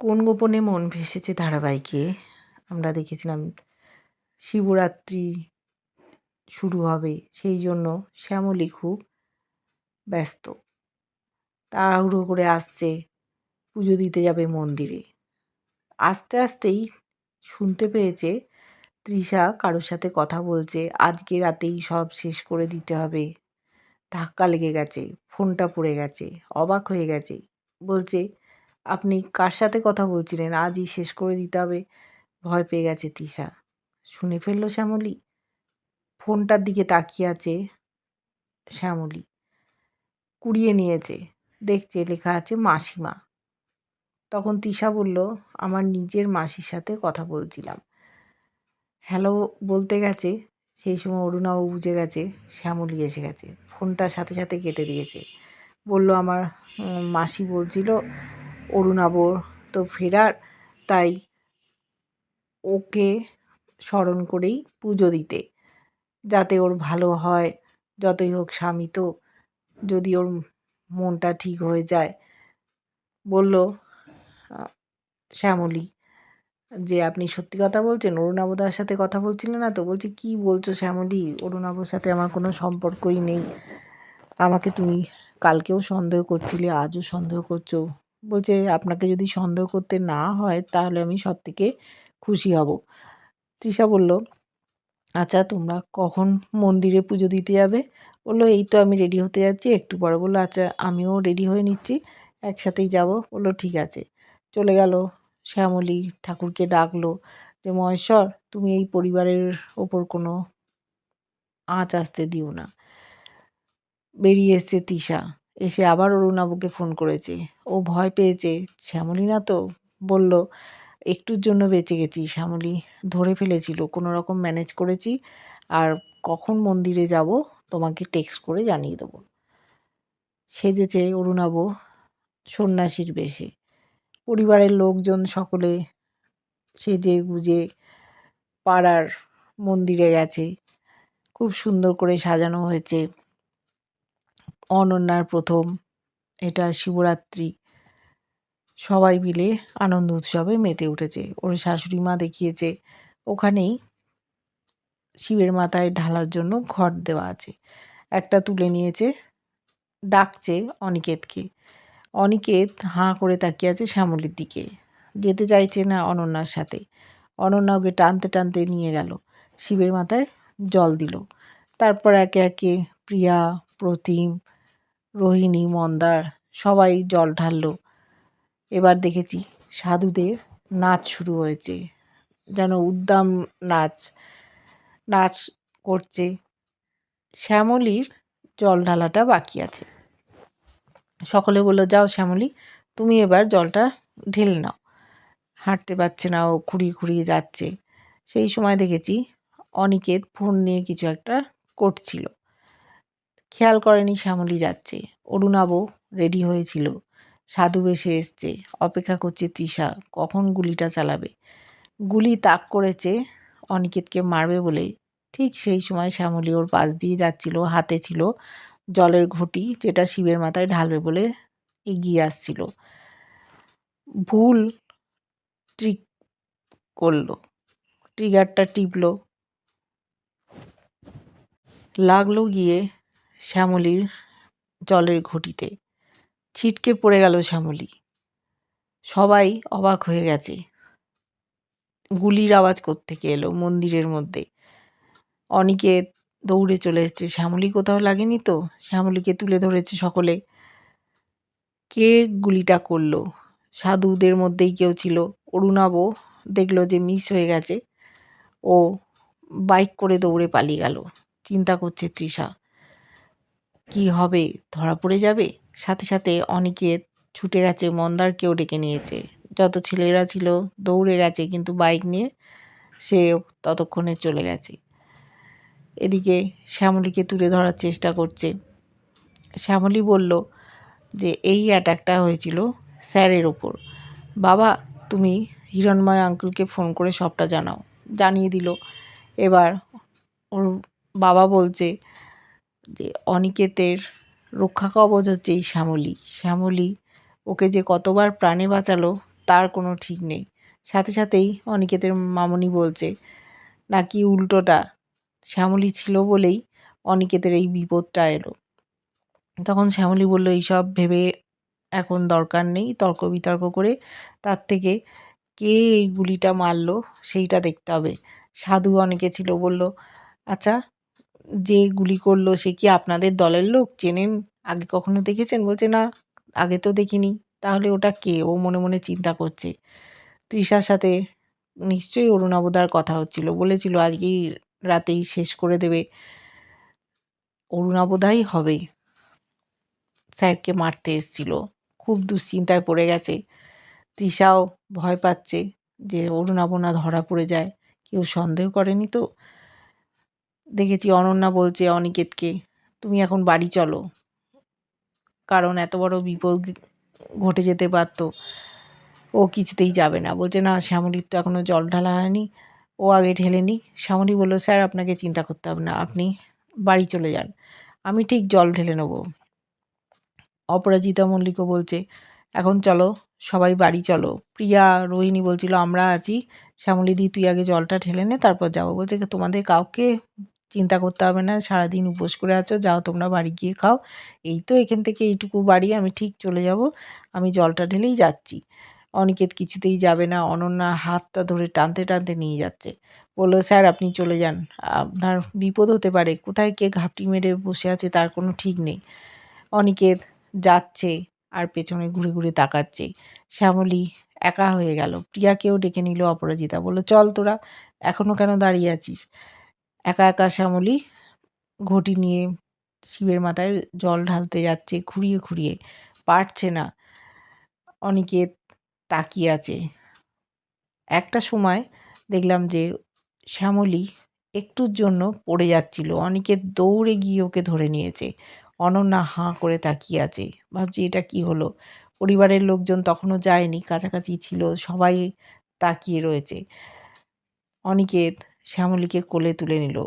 কোন গোপনে মন ভেসেছে ধারাবাহিকে? আমরা দেখেছিলাম শিবরাত্রি শুরু হবে, সেই জন্য শ্যামলী খুব ব্যস্ত। তাড়াহুড়ো করে আসছে, পুজো দিতে যাবে মন্দিরে। আস্তে আস্তেই শুনতে পেয়েছে তৃষা কারোর সাথে কথা বলছে, আজকে রাতেই সব শেষ করে দিতে হবে। ধাক্কা লেগে গেছে, ফোনটা পড়ে গেছে, অবাক হয়ে গেছে, বলছে আপনি কার সাথে কথা বলছিলেন? আজই শেষ করে দিতে হবে। ভয় পেয়ে গেছে তৃষা। শুনে ফেলল শ্যামলী। ফোনটার দিকে তাকিয়ে আছে শ্যামলী। কুড়িয়ে নিয়েছে। দেখছে লেখা আছে মাসিমা। তখন তৃষা বলল, আমার নিজের মাসির সাথে কথা বলছিলাম। হ্যালো বলতে গেছে। সেই সময় অরুণাও বুঝে গেছে, শ্যামলী এসে গেছে। ফোনটার সাথে সাথে কেটে দিয়েছে। বলল, আমার মাসি বলছিল অরুণাবর তো ফেরার, তাই ওকে স্মরণ করেই পুজো দিতে। যাতে ওর ভালো হয়, যতই হোক স্বামী তো, যদি ওর মনটা ঠিক হয়ে যায়। বলল শ্যামলী, যে আপনি সত্যি কথা বলছেন অরুণাবদার সাথে কথা বলছিলেন না তো, বলছি, কি বলছো শ্যামলী? অরুণাবর সাথে আমার কোনো সম্পর্কই নেই। আমাকে তুমি কালকেও সন্দেহ করছিলে, আজও সন্দেহ করছ। বলছে, আপনাকে যদি সন্দেহ করতে না হয়, তাহলে আমি সব থেকে খুশি হব। তৃষা বলল আচ্ছা তোমরা কখন মন্দিরে পুজো দিতে যাবে? বলল, এই তো আমি রেডি হতে যাচ্ছি। একটু পরে বলল আচ্ছা আমিও রেডি হয়ে নিচ্ছি, একসাথেই যাব। বলল, ঠিক আছে। চলে গেল। শ্যামলী ঠাকুরকে ডাকলো যে, মহেশ্বর, তুমি এই পরিবারের ওপর কোনো আঁচ আসতে দিও না। বেরিয়ে এসছে তৃষা। এসে আবার অরুণাবুকে ফোন করেছে। ও ভয় পেয়েছে। শ্যামলী না তো? বলল, একটুর জন্য বেঁচে গেছি শ্যামলী। ধরে ফেলেছিল। কোনো রকম ম্যানেজ করেছি। আর কখন মন্দিরে যাব তোমাকে টেক্সট করে জানিয়ে দেবো। সেজেছে অরুণাব সন্ন্যাসীর বেশে। পরিবারের লোকজন সকলে সেজে গুজে পাড়ার মন্দিরে গেছে। খুব সুন্দর করে সাজানো হয়েছে। অনন্যার প্রথম, এটা শিবরাত্রি। সবাই মিলে আনন্দ উৎসবে মেতে উঠেছে। ওর শাশুড়ি মা দেখিয়েছে, ওখানেই শিবের মাথায় ঢালার জন্য ঘট দেওয়া আছে। একটা তুলে নিয়েছে, ডাকছে অনিকেতকে। অনিকেত হাঁ করে তাকিয়ে আছে শ্যামলির দিকে। যেতে চাইছে না অনন্যার সাথে। অনন্যা ওকে টানতে টানতে নিয়ে গেল। শিবের মাথায় জল দিল। তারপর একে একে প্রিয়া, প্রতিম রোহিণী, মন্দার সবাই জল ঢাললো। এবার দেখেছি সাধুদের নাচ শুরু হয়েছে, যেন উদ্দাম নাচ নাচ করছে। শ্যামলীর জল ঢালাটা বাকি আছে। সকলে বলল, যাও শ্যামলী, তুমি এবার জলটা ঢেলে নাও। হাঁটতে পারছে না, ও খুঁড়িয়ে খুঁড়িয়ে যাচ্ছে। সেই সময় দেখেছি অনিকেত ফোন নিয়ে কিছু একটা করছিল। খেয়াল করেনি শ্যামলী যাচ্ছে। অরুণাবও রেডি হয়েছিল। সাধু বেশে এসছে। অপেক্ষা করছে তৃষা, কখন গুলিটা চালাবে? গুলি তাক করেছে, অনিকেতকে মারবে বলে। ঠিক সেই সময় শ্যামলী ওর পাশ দিয়ে যাচ্ছিল, হাতে ছিল জলের ঘটি যেটা শিবের মাথায় ঢালবে বলে এগিয়ে আসছিল। ভুল ট্রিক করল। ট্রিগারটা টিপলো। লাগল গিয়ে শ্যামলীর জলের ঘটিতে। ছিটকে পড়ে গেল শ্যামলী। সবাই অবাক হয়ে গেছে। গুলির আওয়াজ থেকে এলো মন্দিরের মধ্যে? অনিকেত দৌড়ে চলে এসছে, শ্যামলী কোথাও লাগেনি তো? শ্যামলীকে তুলে ধরেছে সকলে। কে গুলিটা করল? সাধুদের মধ্যেই কেউ ছিল। অরুণাবও দেখল যে মিস হয়ে গেছে। ও বাইক করে দৌড়ে পালিয়ে গেল। চিন্তা করছে তৃষা। কি হবে? ধরা পড়ে যাবে? সাথে সাথে অনেকে ছুটে গেছে, মন্দারকেও ডেকে নিয়েছে। যত ছেলেরা ছিল দৌড়ে গেছে, কিন্তু বাইক নিয়ে সে ততক্ষণে চলে গেছে। এদিকে শ্যামলীকে তুলে ধরার চেষ্টা করছে। শ্যামলী বলল যে, এই অ্যাটাকটা হয়েছিল স্যারের ওপর। বাবা, তুমি হিরণময় আঙ্কেলকে ফোন করে সবটা জানাও। জানিয়ে দিল। এবার ওর বাবা বলছে যে অনিকেতের রক্ষা কবচ হচ্ছে এই শ্যামলী। শ্যামলী ওকে যে কতবার প্রাণে বাঁচালো, তার কোনো ঠিক নেই। সাথে সাথেই অনিকেতের মামনি বলছে, নাকি উল্টোটা? শ্যামলী ছিল বলেই অনিকেতের এই বিপদটা এলো। তখন শ্যামলী বলল, এইসব ভেবে এখন দরকার নেই, তর্ক বিতর্ক করে তার থেকে কে এই গুলিটা মারলো সেইটা দেখতে হবে। সাধু অনেকে ছিল বলল আচ্ছা যে গুলি করল সে কি আপনাদের দলের লোক? চেনেন? আগে কখনো দেখেছেন? বলছে, না, আগে তো দেখিনি। তাহলে ওটা কে? ও মনে মনে চিন্তা করছে। তৃষার সাথে নিশ্চয়ই অরুণাবদার কথা হচ্ছিল। বলেছিল, আজকেই রাতেই শেষ করে দেবে। অরুণাবদাই হবে। স্যারকে মারতে এসছিল। খুব দুশ্চিন্তায় পড়ে গেছে। তৃষাও ভয় পাচ্ছে যে অরুণাবনা ধরা পড়ে যায়। কেউ সন্দেহ করেনি তো? দেখেছি অনন্যা বলছে, অনিকেতকে, তুমি এখন বাড়ি চলো। কারণ এত বড় বিপদ ঘটে যেতে পারত। ও কিছুতেই যাবে না। বলছে, না, শ্যামলীর তো এখনও জল ঢালা হয়নি। ও আগে ঢেলেনি শ্যামলী বলল, স্যার, আপনাকে চিন্তা করতে হবে না। আপনি বাড়ি চলে যান। আমি ঠিক জল ঢেলে নেব। অপরাজিতা মল্লিকও বলছে, এখন চলো, সবাই বাড়ি চলো। প্রিয়া রোহিণী বলছিল, আমরা আছি। শ্যামলীদি তুই আগে জলটা ঢেলে নে, তারপর যাব। বলছে, তোমাদের কাউকে চিন্তা করতে হবে না, সারাদিন উপোস করে আছো, যাও তোমরা বাড়ি গিয়ে খাও। এই তো এখান থেকে এইটুকু বাড়ি, আমি ঠিক চলে যাব। আমি জলটা ঢেলেই যাচ্ছি। অনিকেত কিছুতেই যাবে না, অনন্যা হাতটা ধরে টানতে টানতে নিয়ে যাচ্ছে। বলল, স্যার, আপনি চলে যান। আপনার বিপদ হতে পারে। কোথায় কে ঘাপটি মেরে বসে আছে তার কোনো ঠিক নেই। অনিকেত যাচ্ছে আর পেছনে ঘুরে ঘুরে তাকাচ্ছে। শ্যামলী একা হয়ে গেল। প্রিয়াকেও ডেকে নিল অপরাজিতা। বলল, চল তোরা এখনও কেন দাঁড়িয়ে আছিস? একা একা শ্যামলী ঘটি নিয়ে শিবের মাথায় জল ঢালতে যাচ্ছে খুঁড়িয়ে খুঁড়িয়ে পারছে না। অনিকেত তাকিয়ে আছে। একটা সময় দেখলাম যে শ্যামলী একটুর জন্য পড়ে যাচ্ছিল। অনিকেত দৌড়ে গিয়ে ওকে ধরে নিয়েছে। অনন্যা হাঁ করে তাকিয়ে আছে। ভাবছি, এটা কি হলো? পরিবারের লোকজন তখনও যায়নি। কাছাকাছি ছিল। সবাই তাকিয়ে রয়েছে। অনিকেত শ্যামলীকে কোলে তুলে নিল।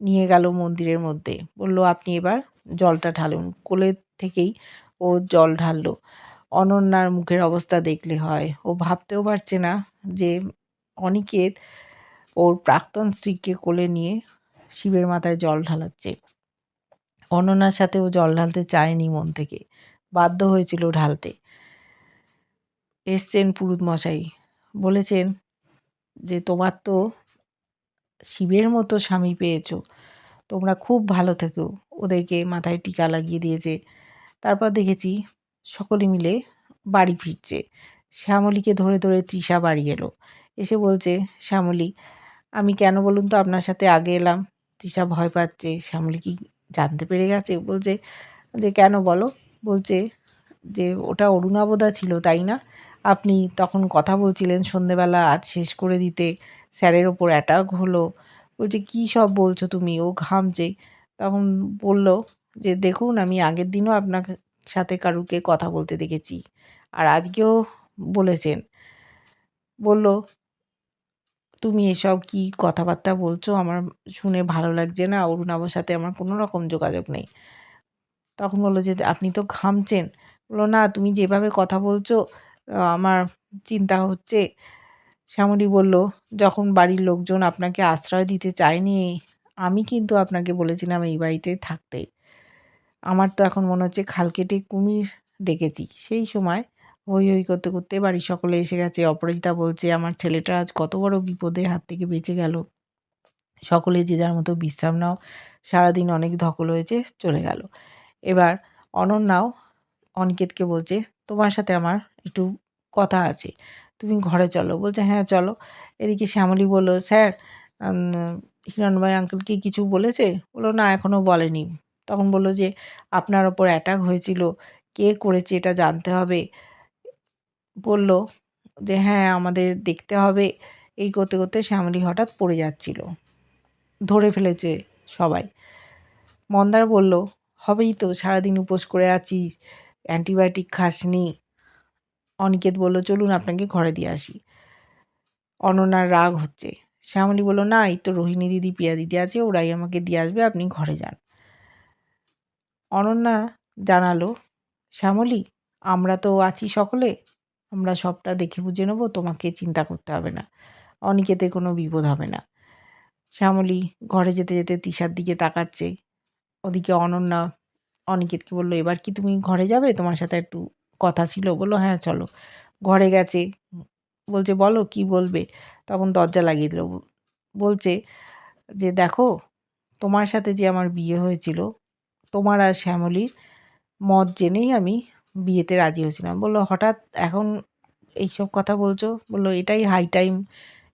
নিয়ে গেল মন্দিরের মধ্যে। বলল, আপনি এবার জলটা ঢালুন। কোলে থেকেই ও জল ঢাললো। অনন্যার মুখের অবস্থা দেখলে হয়। ও ভাবতেও পারছে না যে অনিকেত ওর প্রাক্তন স্ত্রীকে কোলে নিয়ে শিবের মাথায় জল ঢালাচ্ছে। অনন্যার সাথে ও জল ঢালতে চায়নি মন থেকে। বাধ্য হয়েছিল ঢালতে। এসছেন পুরুত মশাই বলেছেন যে, তোমার তো শিবের মতো স্বামী পেয়েছ। তোমরা খুব ভালো থেকো। ওদেরকে মাথায় টিকা লাগিয়ে দিয়েছে তারপর দেখেছি সকলে মিলে বাড়ি ফিরছে। শ্যামলীকে ধরে ধরে তৃষা বাড়ি এলো। এসে বলছে, শ্যামলী, আমি কেন বলুন তো আপনার সাথে আগে এলাম? তৃষা ভয় পাচ্ছে। শ্যামলী কি জানতে পেরে গেছে? বলছে, যে কেন বলো? বলছে যে, ওটা অরুণাবদা ছিল, তাই না? আপনি তখন কথা বলছিলেন সন্ধেবেলা আজ শেষ করে দিতে। স্যারের ওপর অ্যাটাক হলো। বলছে, কী সব বলছো তুমি? ও ঘামছে। তখন বলল যে, দেখুন, আমি আগের দিনও আপনার সাথে কারুকে কথা বলতে দেখেছি। আর আজকেও বলেছেন। বলল, তুমি এসব কি কথাবার্তা বলছো? আমার শুনে ভালো লাগছে না। অরুণাবর সাথে আমার কোনো রকম যোগাযোগ নেই। তখন বলল যে, আপনি তো ঘামছেন। বলল, না, তুমি যেভাবে কথা বলছো আমার চিন্তা হচ্ছে। শ্যামলী বলল, যখন বাড়ির লোকজন আপনাকে আশ্রয় দিতে চায়নি, আমি কিন্তু আপনাকে বলেছিলাম এই বাড়িতে থাকতে। আমার তো এখন মনে হচ্ছে খাল কেটে কুমির ডেকেছি। সেই সময় হই হই করতে করতে বাড়ির সকলে এসে গেছে। অপরাজিতা বলছে, আমার ছেলেটা আজ কত বড় বিপদের হাত থেকে বেঁচে গেল। সকলে যে যার মতো বিশ্রাম নাও, সারাদিন অনেক ধকল হয়েছে, চলে গেল। এবার অনন্যাও অনিকেতকে বলছে, তোমার সাথে আমার একটু কথা আছে। তুমি ঘরে চলো। বলছে হ্যাঁ চলো। এদিকে শ্যামলী বলল, স্যার হিরণময় আঙ্কেল কি কিছু বলেছে? বলল, না এখনও বলেনি। তখন বলল যে, আপনার ওপর অ্যাটাক হয়েছিল। কে করেছে এটা জানতে হবে? বলল যে হ্যাঁ আমাদের দেখতে হবে। এই করতে করতে শ্যামলী হঠাৎ পড়ে যাচ্ছিল। ধরে ফেলেছে সবাই। মন্দার বলল, হবেই তো, সারাদিন উপোস করে আছিস। অ্যান্টিবায়োটিক খাসনি। অনিকেত বলল, চলুন আপনাকে ঘরে দিয়ে আসি। অননার রাগ হচ্ছে। শ্যামলী বলল, না, এই তো রোহিণী দিদি পিয়া দিদি আছে, ওরাই আমাকে দিয়ে আসবে, আপনি ঘরে যান। অনন্যা জানালো, শ্যামলী, আমরা তো আছি সকলে, আমরা সবটা দেখে বুঝে নেব, তোমাকে চিন্তা করতে হবে না অনিকেতে কোনো বিপদ হবে না। শ্যামলী ঘরে যেতে যেতে তিশার দিকে তাকাচ্ছে। ওদিকে অনন্যা অনিকেতকে বলল, এবার কি তুমি ঘরে যাবে? তোমার সাথে একটু কথা ছিল। বলল হ্যাঁ চলো। ঘরে গেছে। বলছে, বলো, কি বলবে? তখন দরজা লাগিয়ে দিল। বলছে যে, দেখো, তোমার সাথে যে আমার বিয়ে হয়েছিল, তোমার আর শ্যামলীর মত জেনেই আমি বিয়েতে রাজি হয়েছিলাম। বলল, হঠাৎ এখন এইসব কথা বলছো? বলল, এটাই হাই টাইম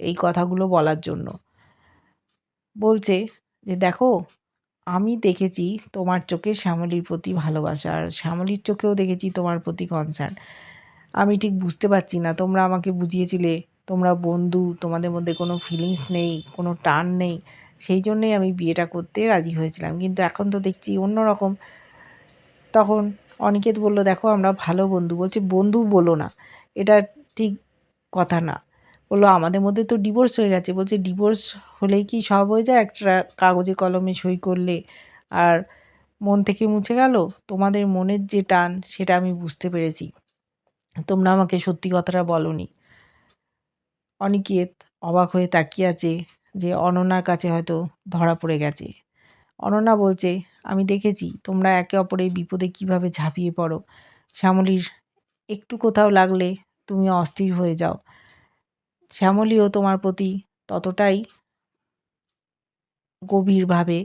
এই কথাগুলো বলার জন্য। বলছে যে, দেখো আমি দেখেছি তোমার চোখে শ্যামলীর প্রতি ভালোবাসা আর শ্যামলীর চোখেও দেখেছি তোমার প্রতি কনসার্ন আমি ঠিক বুঝতে পারছি না, তোমরা আমাকে বুঝিয়েছিলে, তোমরা বন্ধু, তোমাদের মধ্যে কোনো ফিলিংস নেই, কোনো টান নেই। সেই জন্যেই আমি বিয়েটা করতে রাজি হয়েছিলাম, কিন্তু এখন তো দেখছি অন্য রকম তখন অনিকেত বলল, দেখো, আমরা ভালো বন্ধু। বলছে, বন্ধু বলো না, এটা ঠিক কথা না। বলল, আমাদের মধ্যে তো ডিভোর্স হয়ে গেছে। বলছে ডিভোর্স হলেই কি সব হয়ে যায়? একটা কাগজে কলমে সই করলে আর মন থেকে মুছে গেল? তোমাদের মনের যে টান, সেটা আমি বুঝতে পেরেছি। তোমরা আমাকে সত্যি কথাটা বলনি। অনিকেত অবাক হয়ে তাকিয়ে আছে যে অনন্যার কাছে হয়তো ধরা পড়ে গেছে। অনন্যা বলছে, আমি দেখেছি, তোমরা একে অপরের বিপদে কীভাবে ঝাঁপিয়ে পড়ো। শ্যামলীর একটু কোথাও লাগলে তুমি অস্থির হয়ে যাও। শ্যামলীও তোমার প্রতি ততটাই গভীরভাবে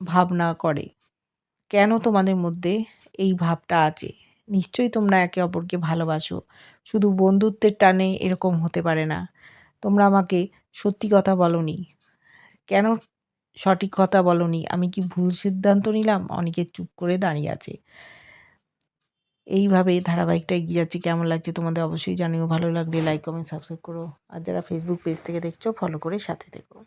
ভাবনা করে। কেন তোমাদের মধ্যে এই ভাবটা আছে? নিশ্চয়ই তোমরা একে অপরকে ভালোবাসো। শুধু বন্ধুত্বের টানে এরকম হতে পারে না। তোমরা আমাকে সত্যি কথা বলনি। কেন সঠিক কথা বলনি? আমি কি ভুল সিদ্ধান্ত নিলাম? অনেকে চুপ করে দাঁড়িয়ে আছে। এইভাবে ধারাবাহিকটা এগিয়ে যাচ্ছে। কেমন লাগছে তোমাদের অবশ্যই জানিও। ভালো লাগলে লাইক কমেন্ট সাবস্ক্রাইব করো। আর যারা ফেসবুক পেজ থেকে দেখছ ফলো করে সাথে দেখো